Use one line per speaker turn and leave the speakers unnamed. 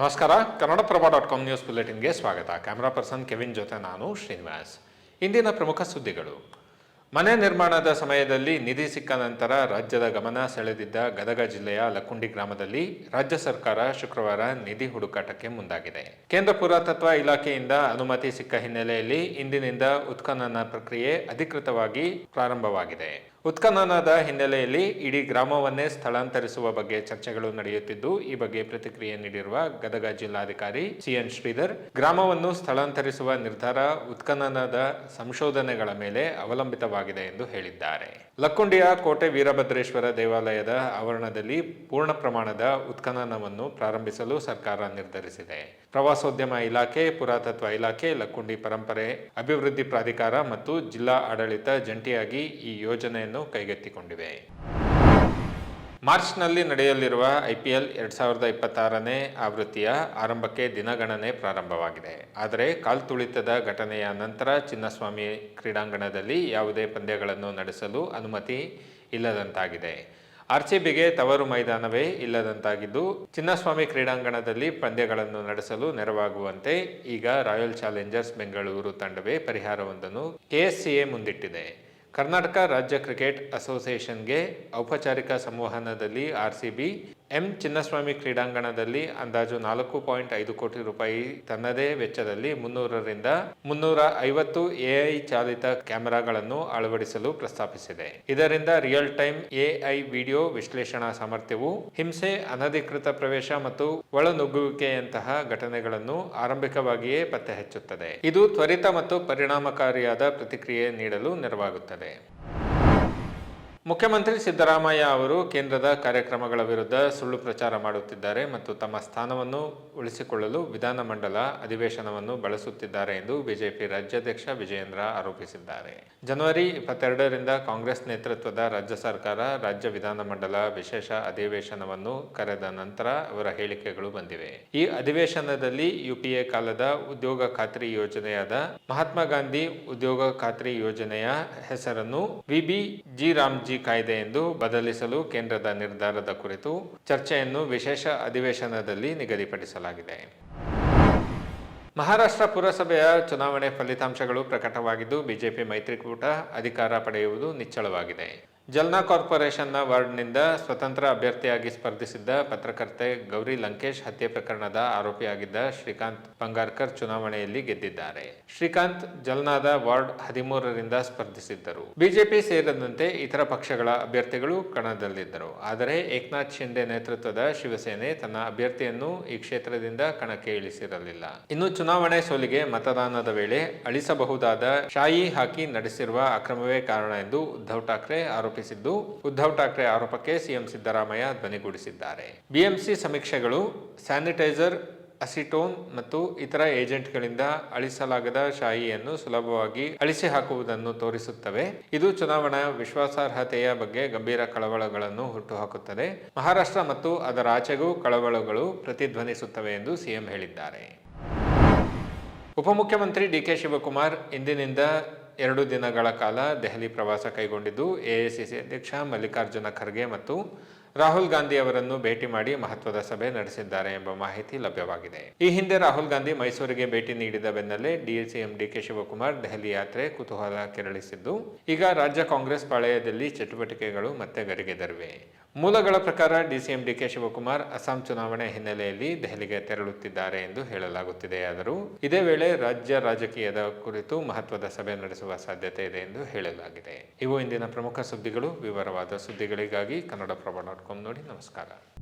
ನಮಸ್ಕಾರ. Kannadaprabha dot com news ಬುಲೆಟಿನ್ಗೆ ಸ್ವಾಗತ. ಕ್ಯಾಮರಾ ಪರ್ಸನ್ ಕೆವಿನ್ ಜೊತೆ ನಾನು ಶ್ರೀನಿವಾಸ್. ಇಂದಿನ ಪ್ರಮುಖ ಸುದ್ದಿಗಳು. ಮನೆ ನಿರ್ಮಾಣದ ಸಮಯದಲ್ಲಿ ನಿಧಿ ಸಿಕ್ಕ ನಂತರ ರಾಜ್ಯದ ಗಮನ ಸೆಳೆದಿದ್ದ ಗದಗ ಜಿಲ್ಲೆಯ ಲಕ್ಕುಂಡಿ ಗ್ರಾಮದಲ್ಲಿ ರಾಜ್ಯ ಸರ್ಕಾರ ಶುಕ್ರವಾರ ನಿಧಿ ಹುಡುಕಾಟಕ್ಕೆ ಮುಂದಾಗಿದೆ. ಕೇಂದ್ರ ಪುರಾತತ್ವ ಇಲಾಖೆಯಿಂದ ಅನುಮತಿ ಸಿಕ್ಕ ಹಿನ್ನೆಲೆಯಲ್ಲಿ ಇಂದಿನಿಂದ ಉತ್ಖನನ ಪ್ರಕ್ರಿಯೆ ಅಧಿಕೃತವಾಗಿ ಪ್ರಾರಂಭವಾಗಿದೆ. ಉತ್ಖನನದ ಹಿನ್ನೆಲೆಯಲ್ಲಿ ಇಡೀ ಗ್ರಾಮವನ್ನೇ ಸ್ಥಳಾಂತರಿಸುವ ಬಗ್ಗೆ ಚರ್ಚೆಗಳು ನಡೆಯುತ್ತಿದ್ದು, ಈ ಬಗ್ಗೆ ಪ್ರತಿಕ್ರಿಯೆ ನೀಡಿರುವ ಗದಗ ಜಿಲ್ಲಾಧಿಕಾರಿ ಸಿಎನ್ ಶ್ರೀಧರ್, ಗ್ರಾಮವನ್ನು ಸ್ಥಳಾಂತರಿಸುವ ನಿರ್ಧಾರ ಉತ್ಖನನದ ಸಂಶೋಧನೆಗಳ ಮೇಲೆ ಅವಲಂಬಿತವಾಗಿದೆ ಎಂದು ಹೇಳಿದ್ದಾರೆ. ಲಕ್ಕುಂಡಿಯ ಕೋಟೆ ವೀರಭದ್ರೇಶ್ವರ ದೇವಾಲಯದ ಆವರಣದಲ್ಲಿ ಪೂರ್ಣ ಪ್ರಮಾಣದ ಉತ್ಖನನವನ್ನು ಪ್ರಾರಂಭಿಸಲು ಸರ್ಕಾರ ನಿರ್ಧರಿಸಿದೆ. ಪ್ರವಾಸೋದ್ಯಮ ಇಲಾಖೆ, ಪುರಾತತ್ವ ಇಲಾಖೆ, ಲಕ್ಕುಂಡಿ ಪರಂಪರೆ, ಅಭಿವೃದ್ಧಿ ಪ್ರಾಧಿಕಾರ ಮತ್ತು ಜಿಲ್ಲಾ ಆಡಳಿತ ಜಂಟಿಯಾಗಿ ಈ ಯೋಜನೆಯನ್ನು ಕೈಗೆತ್ತಿಕೊಂಡಿವೆ. ಮಾರ್ಚ್ನಲ್ಲಿ ನಡೆಯಲಿರುವ ಐಪಿಎಲ್ ಎರಡ್ ಸಾವಿರದ ಇಪ್ಪತ್ತಾರನೇ ಆವೃತ್ತಿಯ ಆರಂಭಕ್ಕೆ ದಿನಗಣನೆ ಪ್ರಾರಂಭವಾಗಿದೆ. ಆದರೆ ಕಾಲ್ತುಳಿತದ ಘಟನೆಯ ನಂತರ ಚಿನ್ನಸ್ವಾಮಿ ಕ್ರೀಡಾಂಗಣದಲ್ಲಿ ಯಾವುದೇ ಪಂದ್ಯಗಳನ್ನು ನಡೆಸಲು ಅನುಮತಿ ಇಲ್ಲದಂತಾಗಿದೆ. ಆರ್ಸಿಬಿಗೆ ತವರು ಮೈದಾನವೇ ಇಲ್ಲದಂತಾಗಿದ್ದು, ಚಿನ್ನಸ್ವಾಮಿ ಕ್ರೀಡಾಂಗಣದಲ್ಲಿ ಪಂದ್ಯಗಳನ್ನು ನಡೆಸಲು ನೆರವಾಗುವಂತೆ ಈಗ ರಾಯಲ್ ಚಾಲೆಂಜರ್ಸ್ ಬೆಂಗಳೂರು ತಂಡವೇ ಪರಿಹಾರವೊಂದನ್ನು ಕೆಎಸ್ಸಿಎ ಮುಂದಿಟ್ಟಿದೆ. ಕರ್ನಾಟಕ ರಾಜ್ಯ ಕ್ರಿಕೆಟ್ ಅಸೋಸಿಯೇಷನ್ಗೆ ಔಪಚಾರಿಕ ಸಂವಹನದಲ್ಲಿ ಆರ್ಸಿಬಿ ಎಂ ಚಿನ್ನಸ್ವಾಮಿ ಕ್ರೀಡಾಂಗಣದಲ್ಲಿ ಅಂದಾಜು ನಾಲ್ಕು ಪಾಯಿಂಟ್ ಐದು ಕೋಟಿ ರೂಪಾಯಿ ತನ್ನದೇ ವೆಚ್ಚದಲ್ಲಿ ಮುನ್ನೂರರಿಂದ ಮುನ್ನೂರ ಐವತ್ತು ಎಐ ಚಾಲಿತ ಕ್ಯಾಮೆರಾಗಳನ್ನು ಅಳವಡಿಸಲು ಪ್ರಸ್ತಾಪಿಸಿದೆ. ಇದರಿಂದ ರಿಯಲ್ ಟೈಮ್ ಎಐ ವಿಡಿಯೋ ವಿಶ್ಲೇಷಣಾ ಸಾಮರ್ಥ್ಯವು, ಹಿಂಸೆ, ಅನಧಿಕೃತ ಪ್ರವೇಶ ಮತ್ತು ಒಳನುಗ್ಗುವಿಕೆಯಂತಹ ಘಟನೆಗಳನ್ನು ಆರಂಭಿಕವಾಗಿಯೇ ಪತ್ತೆ ಹಚ್ಚುತ್ತದೆ ಇದು ತ್ವರಿತ ಮತ್ತು ಪರಿಣಾಮಕಾರಿಯಾದ ಪ್ರತಿಕ್ರಿಯೆ ನೀಡಲು ನೆರವಾಗುತ್ತದೆ. ಮುಖ್ಯಮಂತ್ರಿ ಸಿದ್ದರಾಮಯ್ಯ ಅವರು ಕೇಂದ್ರದ ಕಾರ್ಯಕ್ರಮಗಳ ವಿರುದ್ಧ ಸುಳ್ಳು ಪ್ರಚಾರ ಮಾಡುತ್ತಿದ್ದಾರೆ ಮತ್ತು ತಮ್ಮ ಸ್ಥಾನವನ್ನು ಉಳಿಸಿಕೊಳ್ಳಲು ವಿಧಾನಮಂಡಲ ಅಧಿವೇಶನವನ್ನು ಬಳಸುತ್ತಿದ್ದಾರೆ ಎಂದು ಬಿಜೆಪಿ ರಾಜ್ಯಾಧ್ಯಕ್ಷ ವಿಜಯೇಂದ್ರ ಆರೋಪಿಸಿದ್ದಾರೆ. ಜನವರಿ ಇಪ್ಪತ್ತೆರಡರಿಂದ ಕಾಂಗ್ರೆಸ್ ನೇತೃತ್ವದ ರಾಜ್ಯ ಸರ್ಕಾರ ರಾಜ್ಯ ವಿಧಾನಮಂಡಲ ವಿಶೇಷ ಅಧಿವೇಶನವನ್ನು ಕರೆದ ನಂತರ ಅವರ ಹೇಳಿಕೆಗಳು ಬಂದಿವೆ. ಈ ಅಧಿವೇಶನದಲ್ಲಿ ಯುಪಿಎ ಕಾಲದ ಉದ್ಯೋಗ ಖಾತ್ರಿ ಯೋಜನೆಯಾದ ಮಹಾತ್ಮ ಗಾಂಧಿ ಉದ್ಯೋಗ ಖಾತ್ರಿ ಯೋಜನೆಯ ಹೆಸರನ್ನು ವಿಬಿ ಜಿ ರಾಮ್ಜಿ ಕಾಯ್ದೆ ಎಂದು ಬದಲಿಸಲು ಕೇಂದ್ರದ ನಿರ್ಧಾರದ ಕುರಿತು ಚರ್ಚೆಯನ್ನು ವಿಶೇಷ ಅಧಿವೇಶನದಲ್ಲಿ ನಿಗದಿಪಡಿಸಲಾಗಿದೆ. ಮಹಾರಾಷ್ಟ್ರ ಪುರಸಭೆಯ ಚುನಾವಣೆ ಫಲಿತಾಂಶಗಳು ಪ್ರಕಟವಾಗಿದ್ದು, ಬಿಜೆಪಿ ಮೈತ್ರಿಕೂಟ ಅಧಿಕಾರ ಪಡೆಯುವುದು ನಿಚ್ಚಳವಾಗಿದೆ. ಜಲ್ನಾ ಕಾರ್ಪೊರೇಷನ್ನ ವಾರ್ಡ್ನಿಂದ ಸ್ವತಂತ್ರ ಅಭ್ಯರ್ಥಿಯಾಗಿ ಸ್ಪರ್ಧಿಸಿದ್ದ ಪತ್ರಕರ್ತೆ ಗೌರಿ ಲಂಕೇಶ್ ಹತ್ಯೆ ಪ್ರಕರಣದ ಆರೋಪಿಯಾಗಿದ್ದ ಶ್ರೀಕಾಂತ್ ಬಂಗಾರ್ಕರ್ ಚುನಾವಣೆಯಲ್ಲಿ ಗೆದ್ದಿದ್ದಾರೆ. ಶ್ರೀಕಾಂತ್ ಜಲ್ನಾದ ವಾರ್ಡ್ ಹದಿಮೂರರಿಂದ ಸ್ಪರ್ಧಿಸಿದ್ದರು. ಬಿಜೆಪಿ ಸೇರಿದಂತೆ ಇತರ ಪಕ್ಷಗಳ ಅಭ್ಯರ್ಥಿಗಳು ಕಣದಲ್ಲಿದ್ದರು. ಆದರೆ ಏಕನಾಥ್ ಶಿಂದೆ ನೇತೃತ್ವದ ಶಿವಸೇನೆ ತನ್ನ ಅಭ್ಯರ್ಥಿಯನ್ನು ಈ ಕ್ಷೇತ್ರದಿಂದ ಕಣಕ್ಕೆ ಇಳಿಸಿರಲಿಲ್ಲ. ಇನ್ನು ಚುನಾವಣೆ ಸೋಲಿಗೆ ಮತದಾನದ ವೇಳೆ ಅಳಿಸಬಹುದಾದ ಶಾಯಿ ಹಾಕಿ ನಡೆಸಿರುವ ಅಕ್ರಮವೇ ಕಾರಣ ಎಂದು ಉದ್ಧವ್ ಠಾಕ್ರೆ ಆರೋಪಿಸಿದ್ದು ಉದ್ಧವ್ ಠಾಕ್ರೆ ಆರೋಪಕ್ಕೆ ಸಿಎಂ ಸಿದ್ದರಾಮಯ್ಯ ಧ್ವನಿಗೂಡಿಸಿದ್ದಾರೆ ಬಿಎಂಸಿ ಸಮೀಕ್ಷೆಗಳು ಸ್ಯಾನಿಟೈಸರ್, ಅಸಿಟೋನ್ ಮತ್ತು ಇತರ ಏಜೆಂಟ್ಗಳಿಂದ ಅಳಿಸಲಾಗದ ಶಾಹಿಯನ್ನು ಸುಲಭವಾಗಿ ಅಳಿಸಿ ಹಾಕುವುದನ್ನು ತೋರಿಸುತ್ತವೆ. ಇದು ಚುನಾವಣಾ ವಿಶ್ವಾಸಾರ್ಹತೆಯ ಬಗ್ಗೆ ಗಂಭೀರ ಕಳವಳಗಳನ್ನು ಹುಟ್ಟುಹಾಕುತ್ತದೆ. ಮಹಾರಾಷ್ಟ್ರ ಮತ್ತು ಅದರ ಆಚೆಗೂ ಕಳವಳಗಳು ಪ್ರತಿಧ್ವನಿಸುತ್ತವೆ ಎಂದು ಸಿಎಂ ಹೇಳಿದ್ದಾರೆ. ಉಪಮುಖ್ಯಮಂತ್ರಿ ಡಿಕೆ ಶಿವಕುಮಾರ್ ಇಂದಿನಿಂದ ಎರಡು ದಿನಗಳ ಕಾಲ ದೆಹಲಿ ಪ್ರವಾಸ ಕೈಗೊಂಡಿದ್ದು ಎಐಸಿಸಿ ಅಧ್ಯಕ್ಷ ಮಲ್ಲಿಕಾರ್ಜುನ ಖರ್ಗೆ ಮತ್ತು ರಾಹುಲ್ ಗಾಂಧಿ ಅವರನ್ನು ಭೇಟಿ ಮಾಡಿ ಮಹತ್ವದ ಸಭೆ ನಡೆಸಿದ್ದಾರೆ ಎಂಬ ಮಾಹಿತಿ ಲಭ್ಯವಾಗಿದೆ. ಈ ಹಿಂದೆ ರಾಹುಲ್ ಗಾಂಧಿ ಮೈಸೂರಿಗೆ ಭೇಟಿ ನೀಡಿದ ಬೆನ್ನಲ್ಲೇ ಡಿಎಸಿಎಂ ಡಿಕೆ ಶಿವಕುಮಾರ್ ದೆಹಲಿ ಯಾತ್ರೆ ಕುತೂಹಲ ಕೆರಳಿಸಿದ್ದು, ಈಗ ರಾಜ್ಯ ಕಾಂಗ್ರೆಸ್ ಪಾಳೆಯದಲ್ಲಿ ಚಟುವಟಿಕೆಗಳು ಮತ್ತೆ ಗರಿಗೆದರಿವೆ. ಮೂಲಗಳ ಪ್ರಕಾರ ಡಿಸಿಎಂ ಡಿಕೆ ಶಿವಕುಮಾರ್ ಅಸ್ಸಾಂ ಚುನಾವಣೆ ಹಿನ್ನೆಲೆಯಲ್ಲಿ ದೆಹಲಿಗೆ ತೆರಳುತ್ತಿದ್ದಾರೆ ಎಂದು ಹೇಳಲಾಗುತ್ತಿದೆಯಾದರೂ ಇದೇ ವೇಳೆ ರಾಜ್ಯ ರಾಜಕೀಯದ ಕುರಿತು ಮಹತ್ವದ ಸಭೆ ನಡೆಸುವ ಸಾಧ್ಯತೆ ಇದೆ ಎಂದು ಹೇಳಲಾಗಿದೆ. ಇವು ಇಂದಿನ ಪ್ರಮುಖ ಸುದ್ದಿಗಳು. ವಿವರವಾದ ಸುದ್ದಿಗಳಿಗಾಗಿ ಕನ್ನಡಪ್ರಭ ಡಾಟ್ ಕಾಮ್ ನೋಡಿ ನಮಸ್ಕಾರ.